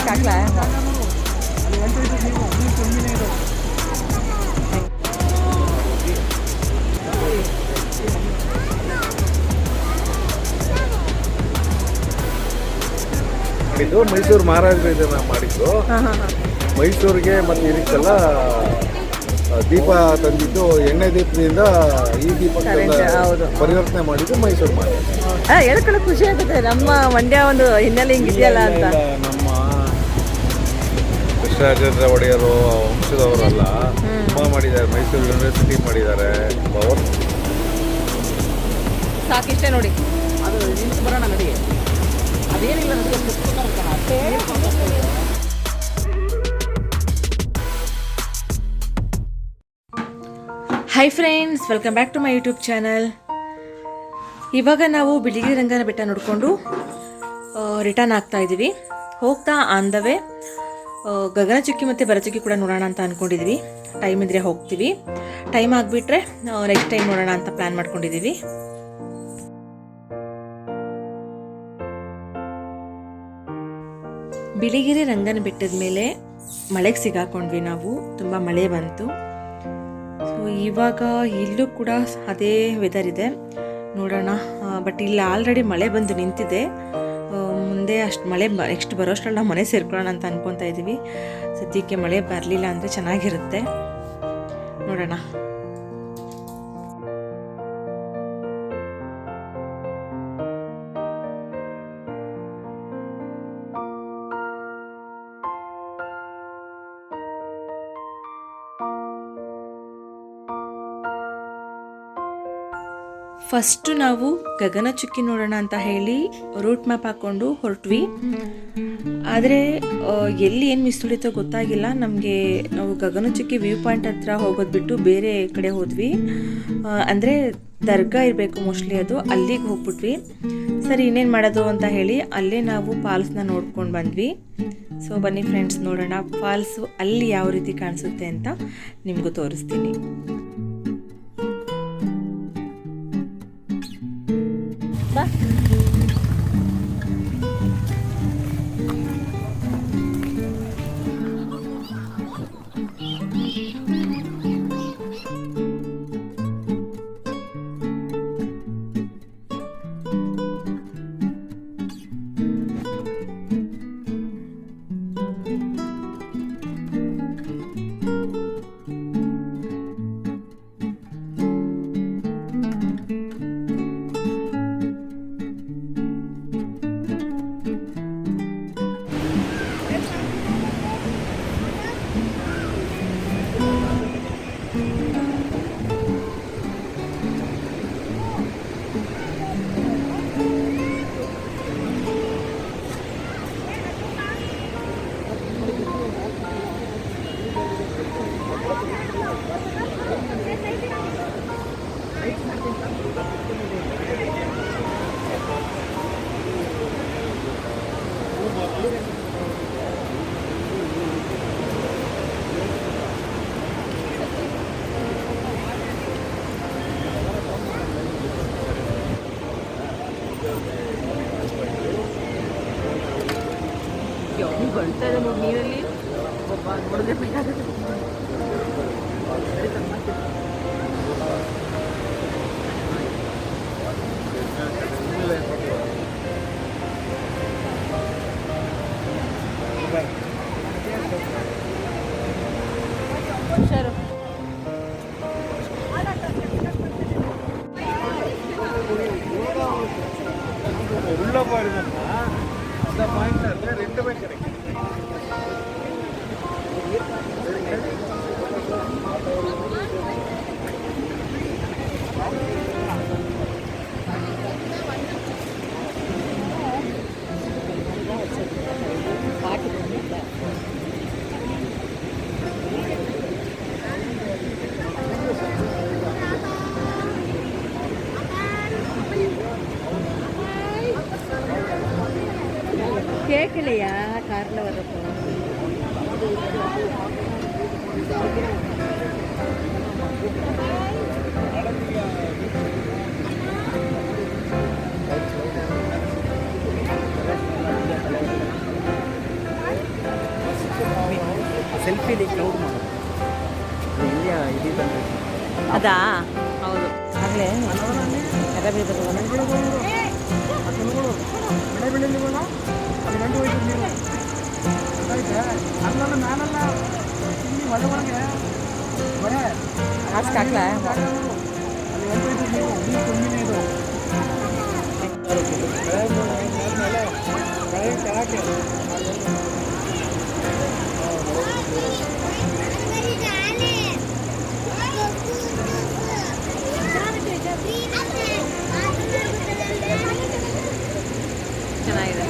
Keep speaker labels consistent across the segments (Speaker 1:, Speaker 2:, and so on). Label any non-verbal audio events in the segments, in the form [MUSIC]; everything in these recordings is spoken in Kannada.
Speaker 1: ಹಾಕ್ಲಾ
Speaker 2: ಇದು ಮೈಸೂರು ಮಹಾರಾಜರು ಇದನ್ನ ಮಾಡಿದ್ದು. ಮೈಸೂರಿಗೆ ಮತ್ತೆ ಇದಕ್ಕೆಲ್ಲ ದೀಪ ತಂದಿದ್ದು ಎಣ್ಣೆ ದೀಪದಿಂದ ಈ ದೀಪಕ್ಕೆಲ್ಲ ಪರಿವರ್ತನೆ ಮಾಡಿದ್ದು ಮೈಸೂರು ಮಹಾರಾಜ
Speaker 1: ಹೇಳ್ಕೊಳ್ಳೋ ಖುಷಿ ಆಗುತ್ತೆ ನಮ್ಮ ಮಂಡ್ಯ ಒಂದು ಹಿನ್ನೆಲೆ ಹಿಂಗಿದೆಯಲ್ಲ ಅಂತ.
Speaker 2: ಕೃಷ್ಣರಾಜೇಂದ್ರ ಒಡೆಯರು ವಂಶದವರಲ್ಲ ತುಂಬ ಮಾಡಿದ್ದಾರೆ. ಮೈಸೂರು ಯೂನಿವರ್ಸಿಟಿ ಮಾಡಿದ್ದಾರೆ. ಅವರು
Speaker 1: ಸಾಕಿಷ್ಟೇ ನೋಡಿ.
Speaker 3: ಅದು ನಿಂತು ಬರೋಣ ನಡಿ. ಅದೇನಿಲ್ಲ ಹೈ ಒಂದು ಪುಸ್ತಕ
Speaker 1: hi friends welcome back to my YouTube channel ಇವಾಗ ನಾವು ಬಿಳಿಗಿರಿ ರಂಗನ ಬೆಟ್ಟ ನೋಡಿಕೊಂಡು ರಿಟರ್ನ್ ಆಗ್ತಾ ಇದ್ದೀವಿ. ಹೋಗ್ತಾ ಆನ್ ದ ವೇ. ಗಗನಚುಕ್ಕಿ ಮತ್ತು ಬರಚುಕ್ಕಿ ಕೂಡ ನೋಡೋಣ ಅಂತ ಅಂದ್ಕೊಂಡಿದ್ದೀವಿ ಟೈಮ್ ಇದ್ದರೆ ಹೋಗ್ತೀವಿ. ಟೈಮ್ ಆಗಿಬಿಟ್ರೆ ನೆಕ್ಸ್ಟ್ ಟೈಮ್ ನೋಡೋಣ ಅಂತ ಪ್ಲ್ಯಾನ್ ಮಾಡ್ಕೊಂಡಿದ್ದೀವಿ ಬಿಳಿಗಿರಿ ರಂಗನ ಬೆಟ್ಟದ ಮೇಲೆ ಮಳೆಗೆ ಸಿಗಾಕೊಂಡ್ವಿ ನಾವು. ತುಂಬ ಮಳೆ ಬಂತು. ಸೊ ಇವಾಗ ಇಲ್ಲೂ ಕೂಡ ಅದೇ ವೆದರ್ ಇದೆ. ನೋಡೋಣ ಬಟ್ ಇಲ್ಲಿ ಆಲ್ರೆಡಿ ಮಳೆ ಬಂದು ನಿಂತಿದೆ. ಮುಂದೆ ಅಷ್ಟು ಮಳೆ ಬ ನೆಕ್ಸ್ಟ್ ಬರೋಷ್ಟರಲ್ಲಿ ನಾವು ಮನೆ ಸೇರ್ಕೊಳ್ಳೋಣ ಅಂತ ಅನ್ಕೊತಾ ಇದ್ದೀವಿ ಸದ್ಯಕ್ಕೆ ಮಳೆ ಬರಲಿಲ್ಲ ಅಂದರೆ ಚೆನ್ನಾಗಿರುತ್ತೆ. ನೋಡೋಣ. ಫಸ್ಟು ನಾವು ಗಗನಚುಕ್ಕಿ ನೋಡೋಣ ಅಂತ ಹೇಳಿ ರೂಟ್ ಮ್ಯಾಪ್ ಹಾಕ್ಕೊಂಡು ಹೊರಟ್ವಿ. ಆದರೆ ಎಲ್ಲಿ ಏನು ಮಿಸ್ ಹೊಡಿತೋ ಗೊತ್ತಾಗಿಲ್ಲ. ನಮಗೆ ನಾವು ಗಗನಚುಕ್ಕಿ ವ್ಯೂ ಪಾಯಿಂಟ್ ಹತ್ರ ಹೋಗೋದು ಬಿಟ್ಟು ಬೇರೆ ಕಡೆ ಹೋದ್ವಿ. ಅಂದರೆ ದರ್ಗಾ ಇರಬೇಕು ಮೋಸ್ಟ್ಲಿ ಅದು, ಅಲ್ಲಿಗೆ ಹೋಗ್ಬಿಟ್ವಿ. ಸರಿ, ಇನ್ನೇನು ಮಾಡೋದು ಅಂತ ಹೇಳಿ ಅಲ್ಲೇ ನಾವು ಫಾಲ್ಸ್ನ ನೋಡ್ಕೊಂಡು ಬಂದ್ವಿ. ಸೊ ಬನ್ನಿ ಫ್ರೆಂಡ್ಸ್ ನೋಡೋಣ ಫಾಲ್ಸು ಅಲ್ಲಿ ಯಾವ ರೀತಿ ಕಾಣಿಸುತ್ತೆ ಅಂತ ನಿಮಗೂ ತೋರಿಸ್ತೀನಿ. ಬಾ
Speaker 3: ನೀವು ಗಳ್ತಾ ಇದೆ ನೋಡಿ ನೀರಲ್ಲಿ ಒಬ್ಬ ನೋಡಿದ್ರೆ ಬೇಕಾಗುತ್ತೆ
Speaker 1: quicker
Speaker 3: ಸೆಲ್ಫಿಲಿ ಕ್ಲೌಡ್ ಮಾಡೋದು. ಅದು ಇಂಡಿಯಾ ಇದು ಬಂದು
Speaker 4: ಅದಾ? ಹೌದು. ಆಗಲೇ ಬೀಳ್ಬೇಕು ಮಾಸ್ಕ್ ಹಾಕ್ಲಾ? ಚೆನ್ನಾಗಿದೆ.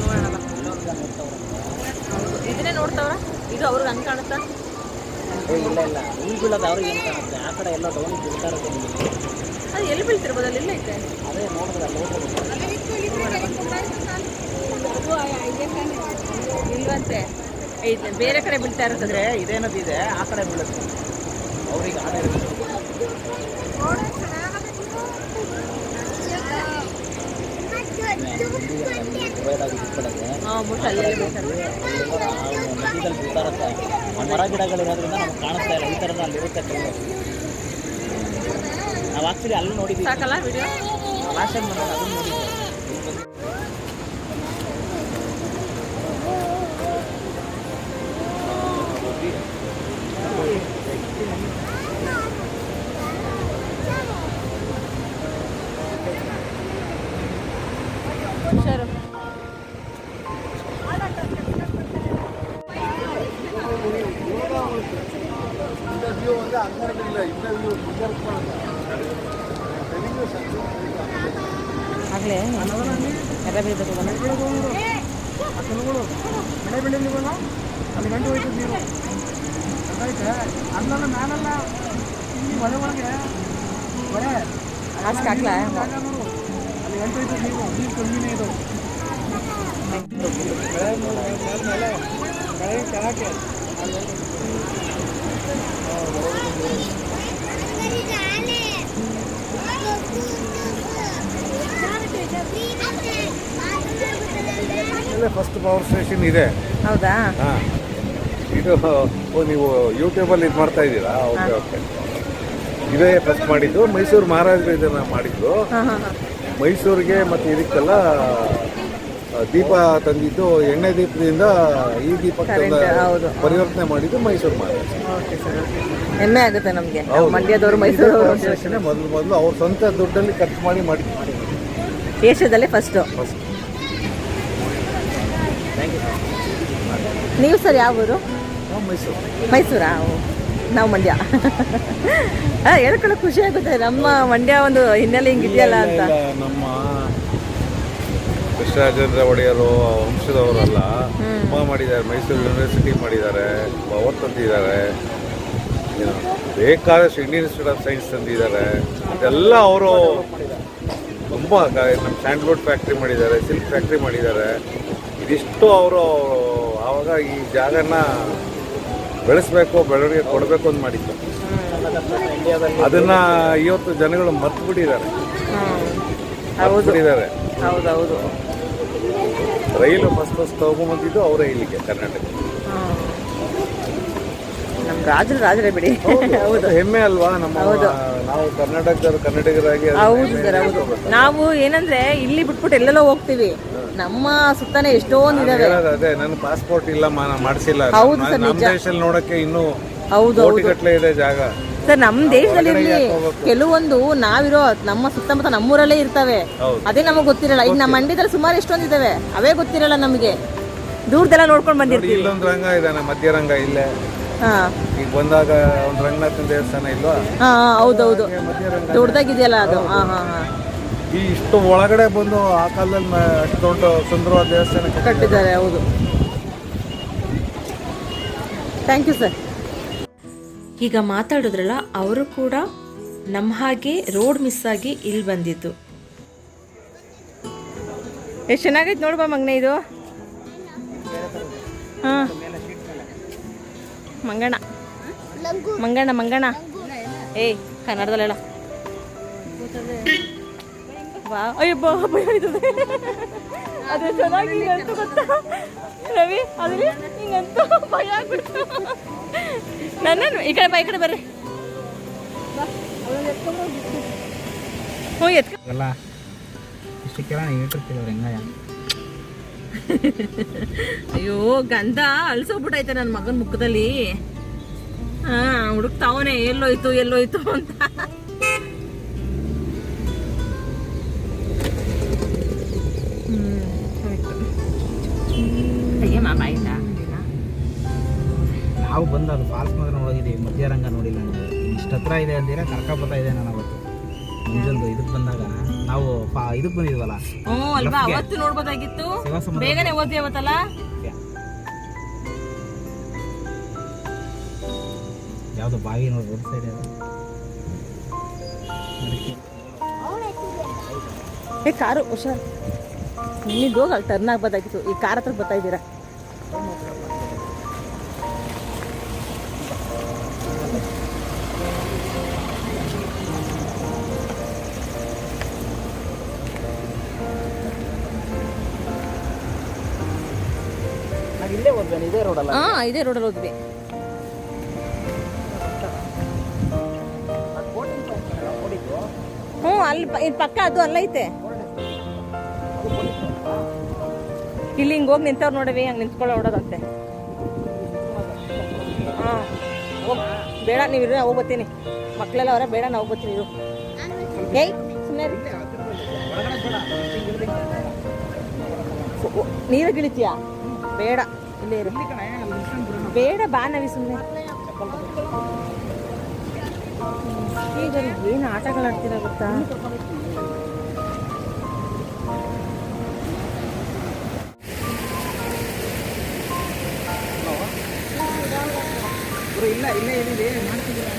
Speaker 4: ನೋಡೋಣ. ಇದನ್ನೇ ನೋಡ್ತಾವ್ರ? ಇದು ಅವ್ರಿಗೆ ಹಂಗೆ ಕಾಣುತ್ತಾ?
Speaker 3: ಇಲ್ಲ ಇಲ್ಲ. ಅವ್ರಿಗೆ ಏನು ಕಾಣುತ್ತೆ? ಕಡೆ ಎಲ್ಲ ಡೌನ್ ಬೀಳ್ತಾ ಇರುತ್ತೆ. ನಿಮಗೆ
Speaker 4: ಅದು ಎಲ್ಲಿ ಬೀಳ್ತಿರ್ಬೋದು? ಅಲ್ಲಿ ಇಲ್ಲ ಐತೆ
Speaker 3: ಅದೇ ನೋಡಿದ್ರೆ ಅಲ್ಲಿ
Speaker 4: ಇಲ್ವಂತೆ. ಐತೆ ಬೇರೆ ಕಡೆ ಬೀಳ್ತಾ ಇರ್ತದ್ರೆ
Speaker 3: ಅಂದರೆ ಇದೇನದು ಇದೆ? ಆ ಕಡೆ ಬೀಳುತ್ತೆ. ಅವ್ರಿಗೆ ಆಡ ಮರ ಗಿಡಗಳಿರೋದ್ರಿಂದ ನಮ್ಗೆ ಕಾಣಿಸ್ತಾ ಇಲ್ಲ. ಈ ಥರದ ಅಲ್ಲಿರುತ್ತೆ ಕಲ್ಲು ನಾವು ಆಕ್ಚುಲಿ ಅಲ್ಲಿ ನೋಡಿದ್ವಿ
Speaker 4: ಸಾಕಲ್ಲ ವಿಡಿಯೋ
Speaker 3: ಲಾಸ್ಟ್ ಟೈಮ್ ಬಂದಾಗ ಅದನ್ನು ನೋಡಿದ್ವಿ
Speaker 4: ಹುಷಾರು
Speaker 2: இந்த வியூ வந்து அங்கே இருக்குல்ல இந்த வியூ இங்கே இருக்கணும்
Speaker 4: ಆಗಲೇ ಎರೆ ಬೀಳ್ಬೇಕು ಮಾಸ್ಕ್ ಹಾಕ್ಲಾ
Speaker 2: ಫಸ್ಟ್ ಪವರ್ ಸ್ಟೇಷನ್ ಇದೆ.
Speaker 4: ಹೌದಾ?
Speaker 2: ಇದು ನೀವು ಯೂಟ್ಯೂಬಲ್ಲಿ ಇದು ಮಾಡ್ತಾ ಇದ್ದೀರಾ? Okay okay. ಇದೇ ಫಸ್ಟ್ ಮಾಡಿದ್ದು. ಮೈಸೂರು ಮಹಾರಾಜರು ಇದನ್ನ ಮಾಡಿದ್ದು. ಮೈಸೂರಿಗೆ ಮತ್ತು ಇದಕ್ಕೆಲ್ಲ ದೀಪ ತಂದಿದ್ದು ಎಣ್ಣೆ ದೀಪದಿಂದ ಈ ದೀಪಕ್ಕೆ
Speaker 4: Current,
Speaker 2: ಪರಿವರ್ತನೆ ಮಾಡಿದ್ದು ಮೈಸೂರು ಮಹಾರಾಜ
Speaker 4: ಓಕೆ ಸರ್ ಹೆಮ್ಮೆ ಆಗುತ್ತೆ ನಮಗೆ. ಮಂಡ್ಯದವರು
Speaker 2: ಮೈಸೂರು ಮೊದಲು ಮೊದಲು ಅವ್ರ ಸ್ವಂತ ದುಡ್ಡಲ್ಲಿ ಖರ್ಚು ಮಾಡಿ ಮಾಡಿ
Speaker 4: ಏಷ್ಯಾದಲ್ಲೇ ಫಸ್ಟು
Speaker 2: ಫಸ್ಟ್
Speaker 4: ನೀವು ಸರ್ ಯಾವ ಊರು?
Speaker 2: ಮೈಸೂರು.
Speaker 4: ನಾವು ಮಂಡ್ಯ. [LAUGHS] ಹಾಂ ಹೇಳ್ಕೊಳ್ಳೋ ಖುಷಿ ಆಗುತ್ತೆ? ನಮ್ಮ ಮಂಡ್ಯ ಒಂದು ಹಿನ್ನೆಲೆ ಹಿಂಗಿದೆಯಲ್ಲ ಅಂತ.
Speaker 2: ನಮ್ಮ ಕೃಷ್ಣರಾಜೇಂದ್ರ ಒಡೆಯರು ವಂಶದವರಲ್ಲ ತುಂಬ ಮಾಡಿದ್ದಾರೆ ಮೈಸೂರು ಯೂನಿವರ್ಸಿಟಿ ಮಾಡಿದ್ದಾರೆ ಪವರ್ ತಂದಿದ್ದಾರೆ. ಬೇಕಾದಷ್ಟು ಇಂಡಿಯನ್ ಇನ್ಸ್ಟಿಟ್ಯೂಟ್ ಆಫ್ ಸೈನ್ಸ್ ತಂದಿದ್ದಾರೆ. ಅದೆಲ್ಲ ಅವರು ತುಂಬ ನಮ್ಮ ಸ್ಯಾಂಡ್ಲ್ವುಡ್ ಫ್ಯಾಕ್ಟ್ರಿ ಮಾಡಿದ್ದಾರೆ ಸಿಲ್ಕ್ ಫ್ಯಾಕ್ಟ್ರಿ ಮಾಡಿದ್ದಾರೆ. ಇದಿಷ್ಟು ಅವರು ಆವಾಗ ಈ ಜಾಗನ ಬೆಳೆಸಬೇಕು ಬೆಳವಣಿಗೆ ಕೊಡಬೇಕು ಅಂತ ಮಾಡಿದ್ದು. ಅದನ್ನ ಇವತ್ತು ಜನಗಳು ಮರ್ತು ಬಿಟ್ಟಿದ್ದಾರೆ
Speaker 4: ಹೌದು.
Speaker 2: ಬಿಟ್ಟಿದ್ದಾರೆ
Speaker 4: ಹೌದೌದು.
Speaker 2: ರೈಲು ಫಸ್ಟ್ ಫಸ್ಟ್ ತಗೊಂಬಂದಿದ್ದು ಅವರೇ ಇಲ್ಲಿಗೆ ಕರ್ನಾಟಕ
Speaker 4: ರಾಜರು ರಾಜರೇ ಬಿಡಿ. ಹೌದು
Speaker 2: ಹೆಮ್ಮೆ ಅಲ್ವಾ? ನಮ್ಮ ನಾವು ಕರ್ನಾಟಕದವರು ಕನ್ನಡಿಗರಾಗಿ
Speaker 4: ಹೌದು ಸರ್ ಹೌದು. ನಾವು ಏನಂದ್ರೆ ಇಲ್ಲಿ ಬಿಟ್ಬಿಟ್ಟು ಎಲ್ಲೆಲ್ಲೋ ಹೋಗ್ತೀವಿ. ನಮ್ಮ ಸುತ್ತಾನೆ ಎಷ್ಟೊಂದು ಇದಾವೆ.
Speaker 2: ಅದೇ ನನ್ನ ಪಾಸ್ಪೋರ್ಟ್ ಇಲ್ಲ ಮಾಡಿಸಿಲ್ಲ
Speaker 4: ಹೌದು ಸರ್,
Speaker 2: ನಮ್ಮ. ದೇಶದಲ್ಲಿ ನೋಡಕ್ಕೆ ಇನ್ನೂ
Speaker 4: ಹೌದು ಹೌದು.
Speaker 2: ಇದೆ ಜಾಗ.
Speaker 4: ಸರ್ ನಮ್ಮ ದೇಶದಲ್ಲಿ ಕೆಲವೊಂದು ನಾವಿರೋ ನಮ್ಮ ಸುತ್ತಮುತ್ತ ನಮ್ಮೂರಲ್ಲೇ ಇರ್ತವೆ. ಅದೇ ನಮಗೆ ಗೊತ್ತಿರಲ್ಲ. ಈಗ ನಮ್ಮ ಮಂಡ್ಯದಲ್ಲಿ ಸುಮಾರು ಎಷ್ಟೊಂದು ಇದಾವೆ. ಅವೇ ಗೊತ್ತಿರಲ್ಲ ನಮಗೆ. ದೂರದೆಲ್ಲ ನೋಡ್ಕೊಂಡು
Speaker 2: ನೋಡಿ
Speaker 4: ಬಂದಿರ್ತೀವಿ.
Speaker 2: ಇಲ್ಲೊಂದು ರಂಗ ಇದಾನೆ ಮಧ್ಯರಂಗ ಇಲ್ಲೇ. ಈಗ ಬಂದಾಗ ಒಂದು ರಂಗನಾಥನ ದೇವಸ್ಥಾನ ಇಲ್ವಾ?
Speaker 4: ಹಾ ಹೌದೌದು. ದೊಡ್ಡದಾಗಿದೆಯಲ್ಲ ಅದು. ಹಾ ಹಾ ಹಾ.
Speaker 2: ಈ ಇಷ್ಟು ಒಳಗಡೆ ಬಂದು ಆ ಕಾಲದಲ್ಲಿ ಅಷ್ಟು ದೊಡ್ಡ ಸುಂದರವಾದ ದೇವಸ್ಥಾನ ಕಟ್ಟಿದ್ದಾರೆ.
Speaker 4: ಕಟ್ಟಿದ್ದಾರೆ ಹೌದು. ಥ್ಯಾಂಕ್ ಯು ಸರ್ ಈಗ ಮಾತಾಡಿದ್ರಲ್ಲ ಅವರು ಕೂಡ ನಮ್ಮ ಹಾಗೆ ರೋಡ್ ಮಿಸ್ ಆಗಿ ಇಲ್ಲಿ ಬಂದಿದ್ದು. ಎಷ್ಟು ಚೆನ್ನಾಗೈತೆ ನೋಡ್ಬಾ ಮಗ್ನೆ ಇದು. ಹಾಂ. ಮಂಗಣ್ಣ. ಮಂಗಣ್ಣ ಮಂಗಣ್ಣ. ಏಯ್ ಕನ್ನಡದಲ್ಲೆಲ್ಲ
Speaker 1: ವಾ ಅಯ್ಯೋ ಬಾ ಭಯ ಆಯ್ತದೆ ಅದು ಚೆನ್ನಾಗಿ ಹಿಂಗಂತೂ ಗೊತ್ತಾ? ರವಿ ಅದ್ರಲ್ಲಿ ಹಿಂಗಂತೂ ಭಯ ಆಗ್ಬಿಡ್ತು. ನನ್ನನ್ನು ಈ ಕಡೆ ಬಾ ಈ ಕಡೆ ಬರ್ರಿ. ಹ್ಞೂ
Speaker 3: ಎತ್ಕಲ್ಲ ಇಷ್ಟಕ್ಕೆಲ್ಲ ಹೆಂಗಾಯ
Speaker 1: ಅಯ್ಯೋ, ಗಂಧ ಅಳ್ಸೋಗ್ಬಿಟ್ಟೈತೆ ನನ್ನ ಮಗನ ಮುಖದಲ್ಲಿ. ಹಾ ಹುಡುಕ್ತಾವನೆ ಎಲ್ಲೋಯ್ತು ಎಲ್ಲೋಯ್ತು ಅಂತ.
Speaker 3: ನಾವು ಬಂದು ಅದು ಫಾಲ್ಸ್ ಮಾತ್ರ ನೋಡಿದೀವಿ ಮಧ್ಯರಂಗ ನೋಡಿಲ್ಲ ಇಷ್ಟು ಹತ್ರ ಇದೆ ಅಂದಿರ ಕರ್ಕ ಬರ್ತಾ ಇದೆ ನಾನು ಅವತ್ತು. ಮುಂಜಾನೆ ಇದಕ್ಕೆ ಬಂದಾಗ ನಾವು ಇದಕ್ಕೆ ಬಂದಿದ್ವಲ್ಲ
Speaker 1: ಹ್ಞೂ ಅಲ್ವಾ? ಅವತ್ತು ನೋಡ್ಬೋದಾಗಿತ್ತು. ಬೇಗನೆ ಓದಿ ಅವತ್ತಲ್ಲ?
Speaker 3: ಯಾವುದು ಬಾವಿ ನೋಡಿ ರೋಡ್ ಸೈಡ್
Speaker 1: ಏ ಕಾರು ಹುಷಾರ್ ನಿಮಗೆ ಹೋಗಿ ಅಲ್ಲಿ ಟರ್ನ್ ಆಗ್ಬೋದಾಗಿತ್ತು. ಈ ಕಾರ್ ಹತ್ರ ಬರ್ತಾ ಇದ್ದೀರಾ? ಹಾ, ಇದೇ ರೋಡಲ್ಲಿ ಹೋದ್ವಿ. ಹ್ಞೂ, ಅಲ್ಲಿ ಪಕ್ಕ ಅದು ಅಲ್ಲೈತೆ ಇಲ್ಲಿ ಹಿಂಗೆ ಹೋಗಿ ನಿಂತವ್ರು ನೋಡವಿ, ಹಂಗೆ ನಿಂತ್ಕೊಳ್ಳೋ ಹೊಡೋದಂತೆ ಹಾಂ ಬೇಡ, ನೀವು ಇರೋ ಹೋಗಿ ಮಕ್ಕಳೆಲ್ಲ ಅವರ, ಬೇಡ ನಾವು ಬರ್ತೀನಿ, ಇರು. ಏಯ್ ಸುಮ್ಮನೆ ನೀರು ಬೇಡ. ಇಲ್ಲೇ ಇರು. ಬೇಡ ಬಾ ನವಿ ಸುಮ್ಮನೆ ಈಗ ಏನು ಆಟಗಳಾಡ್ತೀರಾ ಗೊತ್ತಾ?
Speaker 3: ಇಲ್ಲ ಇಲ್ಲೇ ಏನಿದೆ ಮಾಡ್ತಿದ್ದೀರಾ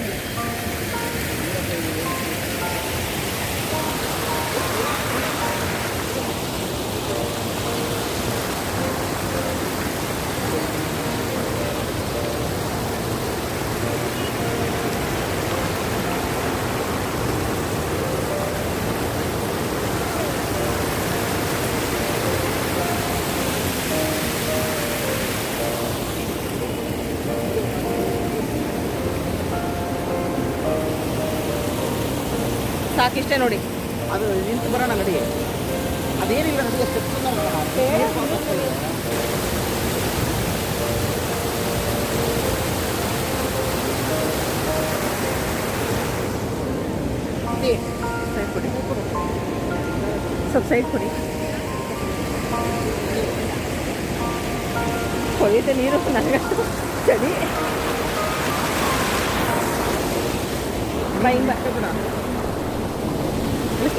Speaker 1: ಸಾಕಿಷ್ಟೇ ನೋಡಿ.
Speaker 3: ಅದು ನಿಂತು ಬರೋಣ ನಡಿ. ಅದೇನಿಲ್ಲ ನಮಗೆ ಸ್ಟೆಪ್ಸ್
Speaker 1: ಸೈಡ್ ಕೊಡಿ. ಸ್ವಲ್ಪ ಸೈಡ್ ಕೊಡಿ. ಹೊಳಿತೆ ನೀರು ನನಗಂತೂ ಚಳಿ ಬಾ ಹಿಂಗ್ ಬಾ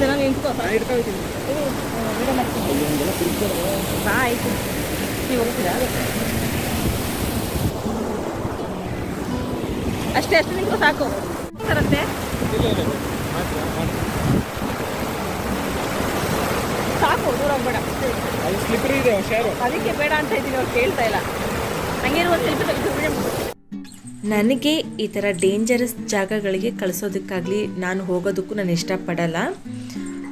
Speaker 1: ಜನ ನಿಂತ್ಕೋ ಬಾ ಅಷ್ಟೇ ಅಷ್ಟೇ ನಿಂತು ಸಾಕು ಬರುತ್ತೆ ಸಾಕು ದೂರ ಹೋಗ್ಬೇಡ ಅದಕ್ಕೆ ಬೇಡ ಅಂತ ಇದ್ದೀನಿ ಅವ್ರು ಕೇಳ್ತಾ ಇಲ್ಲ ಹಂಗೇನು ಒಂದು ಸೆಲ್ಫಿ ನನಗೆ ಈ ಥರ ಡೇಂಜರಸ್ ಜಾಗಗಳಿಗೆ ಕಳಿಸೋದಕ್ಕಾಗಲಿ ನಾನು ಹೋಗೋದಕ್ಕೂ ನಾನು ಇಷ್ಟಪಡಲ್ಲ.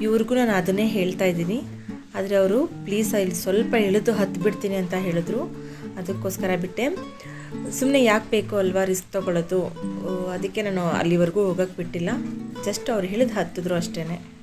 Speaker 1: ಇವ್ರಿಗೂ ನಾನು ಅದನ್ನೇ ಹೇಳ್ತಾ ಇದ್ದೀನಿ. ಆದರೆ ಅವರು, ಪ್ಲೀಸ್, ಇಲ್ಲಿ ಸ್ವಲ್ಪ ಇಳಿದು ಹತ್ತು ಬಿಡ್ತೀನಿ ಅಂತ ಹೇಳಿದ್ರು. ಅದಕ್ಕೋಸ್ಕರ ಬಿಟ್ಟೆ. ಸುಮ್ಮನೆ ಯಾಕೆ ಬೇಕು ಅಲ್ವಾ ರಿಸ್ಕ್ ತೊಗೊಳ್ಳೋದು ಅದಕ್ಕೆ ನಾನು ಅಲ್ಲಿವರೆಗೂ ಹೋಗೋಕ್ಕೆ ಬಿಟ್ಟಿಲ್ಲ. ಜಸ್ಟ್ ಅವ್ರು ಹೇಳಿದ ಹತ್ತಿದ್ರು ಅಷ್ಟೇ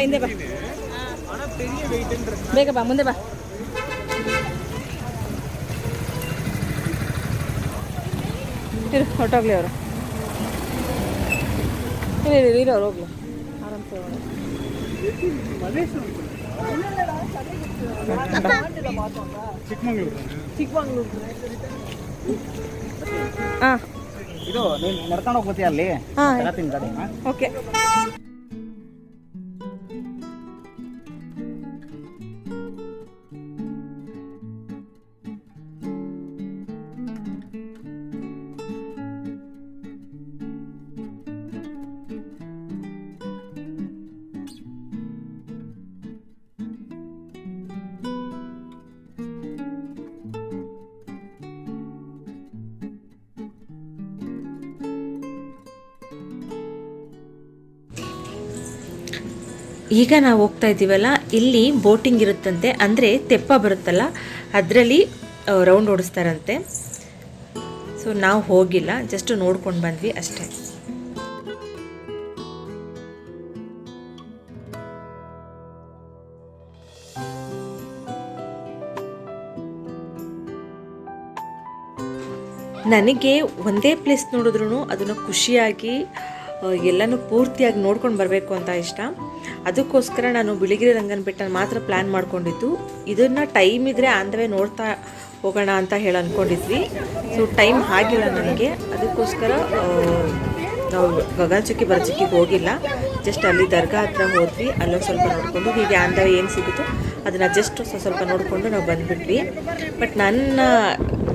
Speaker 1: ಬಾ ಹಿಂದೆ ಬಾ. ಬೇಗ ಬಾ ಮುಂದೆ ಬಾ. ಇರು ಹೊಟ್ಟೋಗ್ಲಿ ಅವರು. ಅವ್ರು ಹೋಗ್ಲಿ. ಹೋಗೋಣ. ಹಾಂ
Speaker 3: ಇದು ನೀನು ನಡ್ಕೊಂಡು ಹೋಗ್ಬೋತಿ ಅಲ್ಲಿ?
Speaker 1: ಓಕೆ. ಈಗ ನಾವು ಹೋಗ್ತಾ ಇದ್ದೀವಲ್ಲ, ಇಲ್ಲಿ ಬೋಟಿಂಗ್ ಇರುತ್ತಂತೆ, ಅಂದರೆ ತೆಪ್ಪ ಬರುತ್ತಲ್ಲ, ಅದರಲ್ಲಿ ರೌಂಡ್ ಓಡಿಸ್ತಾರಂತೆ. ಸೊ ನಾವು ಹೋಗಿಲ್ಲ ಜಸ್ಟ್ ನೋಡ್ಕೊಂಡು ಬಂದ್ವಿ ಅಷ್ಟೇ. ನನಗೆ ಒಂದೇ ಪ್ಲೇಸ್ ನೋಡಿದ್ರೂ ಅದನ್ನು ಖುಷಿಯಾಗಿ ಎಲ್ಲನೂ ಪೂರ್ತಿಯಾಗಿ ನೋಡ್ಕೊಂಡು ಬರಬೇಕು ಅಂತ ಇಷ್ಟ. ಅದಕ್ಕೋಸ್ಕರ ನಾನು ಬಿಳಿಗಿರಿ ರಂಗನ ಬೆಟ್ಟ ಮಾತ್ರ ಪ್ಲ್ಯಾನ್ ಮಾಡ್ಕೊಂಡಿದ್ದು. ಇದನ್ನು ಟೈಮ್ ಇದ್ದರೆ ಆಂಧ್ರವೇ ನೋಡ್ತಾ ಹೋಗೋಣ ಅಂತ ಹೇಳಿ ಅಂದ್ಕೊಂಡಿದ್ವಿ ಸೊ ಟೈಮ್ ಆಗಿಲ್ಲ ನನಗೆ. ಅದಕ್ಕೋಸ್ಕರ ನಾವು ಗಗನಚುಕ್ಕಿ ಬರಚುಕ್ಕಿಗೆ ಹೋಗಿಲ್ಲ. ಜಸ್ಟ್ ಅಲ್ಲಿ ದರ್ಗಾ ಹತ್ರ ಹೋದ್ವಿ. ಅಲ್ಲೊಂದು ಸ್ವಲ್ಪ ನೋಡಿಕೊಂಡು ಹೀಗೆ ಆಂಧ್ರ ಏನು ಸಿಗುತ್ತೋ ಅದನ್ನು ಜಸ್ಟ್ ಸ್ವಲ್ಪ ಸ್ವಲ್ಪ ನೋಡಿಕೊಂಡು ನಾವು ಬಂದ್ಬಿಟ್ವಿ. ಬಟ್ ನನ್ನ,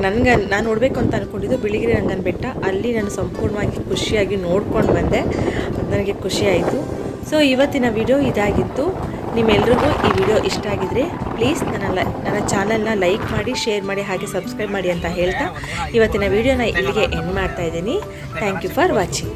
Speaker 1: ನನಗೆ, ನಾನು ನೋಡಬೇಕು ಅಂತ ಅಂದ್ಕೊಂಡಿದ್ದು ಬಿಳಿಗಿರಿ ರಂಗನ ಬೆಟ್ಟ. ಅಲ್ಲಿ ನಾನು ಸಂಪೂರ್ಣವಾಗಿ ಖುಷಿಯಾಗಿ ನೋಡ್ಕೊಂಡು ಬಂದೆ. ನನಗೆ ಖುಷಿಯಾಯಿತು ಸೊ ಇವತ್ತಿನ ವಿಡಿಯೋ ಇದಾಗಿತ್ತು. ನಿಮ್ಮೆಲ್ರಿಗೂ ಈ ವಿಡಿಯೋ ಇಷ್ಟ ಆಗಿದ್ರೆ ಪ್ಲೀಸ್ ನನ್ನ ನನ್ನ ಚಾನಲ್ನ ಲೈಕ್ ಮಾಡಿ ಶೇರ್ ಮಾಡಿ, ಹಾಗೆ ಸಬ್ಸ್ಕ್ರೈಬ್ ಮಾಡಿ ಅಂತ ಹೇಳ್ತಾ ಇವತ್ತಿನ ವಿಡಿಯೋನ ಇಲ್ಲಿಗೆ ಎಂಡ್ ಮಾಡ್ತಾ ಇದ್ದೀನಿ. Thank you for watching